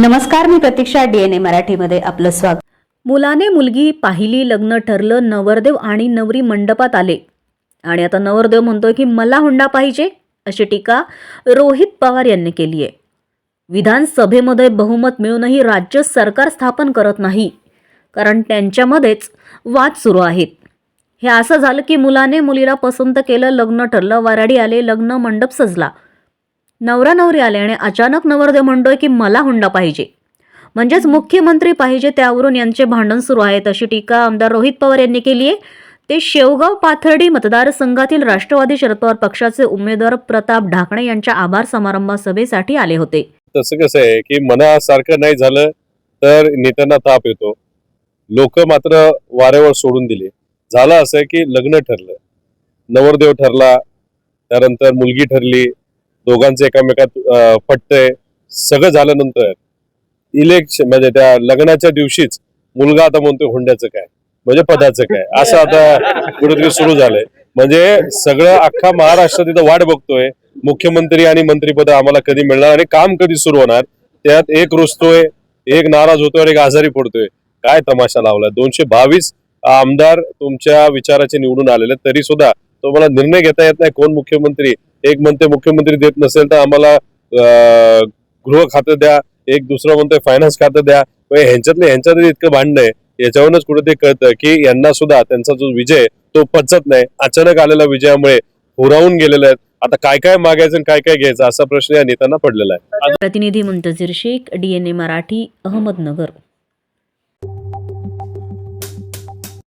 नमस्कार मी प्रतीक्षा डीएनए मराठीमध्ये आपलं स्वागत. मुलाने मुलगी पाहिली लग्न ठरलं नवरदेव आणि नवरी मंडपात आले. आणि आता नवरदेव म्हणतोय की मला हुंडा पाहिजे अशी टीका रोहित पवार यांनी केली आहे विधानसभेमध्ये बहुमत मिळूनही राज्य सरकार स्थापन करत नाही कारण त्यांच्यामध्येच वाद सुरू आहेत. हे असं झालं की मुलाने मुलीला पसंत केलं लग्न ठरलं वराडी आले लग्न मंडप सजला. नवरा नवरी आले आणि अचानक नवरदेव म्हणतोय की मला हुंडा पाहिजे. म्हणजेच मुख्यमंत्री पाहिजे त्यावरून यांचे भांडण सुरू आहे. अशी टीका आमदार रोहित पवार यांनी केली आहे. ते शेवगाव पाथर्डी मतदारसंघातील राष्ट्रवादी शरद पवार पक्षाचे उमेदवार प्रताप ढाकणे यांच्या आभार समारंभ सभेसाठी आले होते. तसं कसं आहे की मनासारखं नाही झालं तर नेत्यांना ताप येतो. लोक मात्र वाऱ्यावर सोडून दिले. झालं असं की लग्न ठरलं. नवरदेव ठरला त्यानंतर मुलगी ठरली दोघांचं एकामेकात अं, पटतंय सगळं झाल्यानंतर इलेक्शन म्हणजे त्या लग्नाच्या दिवशीच मुलगा आता म्हणतोय हुंड्याचं काय? म्हणजे पदाचं काय? असं आता कुठेतरी सुरू झालंय. म्हणजे सगळं अख्खा महाराष्ट्र तिथं वाट बघतोय. मुख्यमंत्री आणि मंत्रीपद आम्हाला कधी मिळणार आणि काम कधी सुरू होणार? त्यात एक रुसतोय एक नाराज होतोय आणि एक आजारी पडतोय. काय तमाशा लावलाय? दोनशे बावीस आमदार तुमच्या विचाराचे निवडून आलेले तरी सुद्धा तुम्हाला निर्णय घेता येत नाही. कोण मुख्यमंत्री? एक म्हणते मुख्यमंत्री देत नसेल तर आम्हाला गृह खातं द्या. एक दुसरं म्हणतोय फायनान्स खातं द्या. ह्यांच्यातले ह्यांच्यातले इतकं भांडण आहे. याच्यावरूनच कुठे ते कळतं की यांना सुद्धा त्यांचा जो विजय तो पचत नाही. अचानक आलेल्या विजयामुळे हुरावून गेलेले आहेत. आता काय काय मागायचं आणि काय काय घ्यायचं असा प्रश्न या नेत्यांना पडलेला आहे. प्रतिनिधी मुंतजीर शेख डीएनए मराठी अहमदनगर.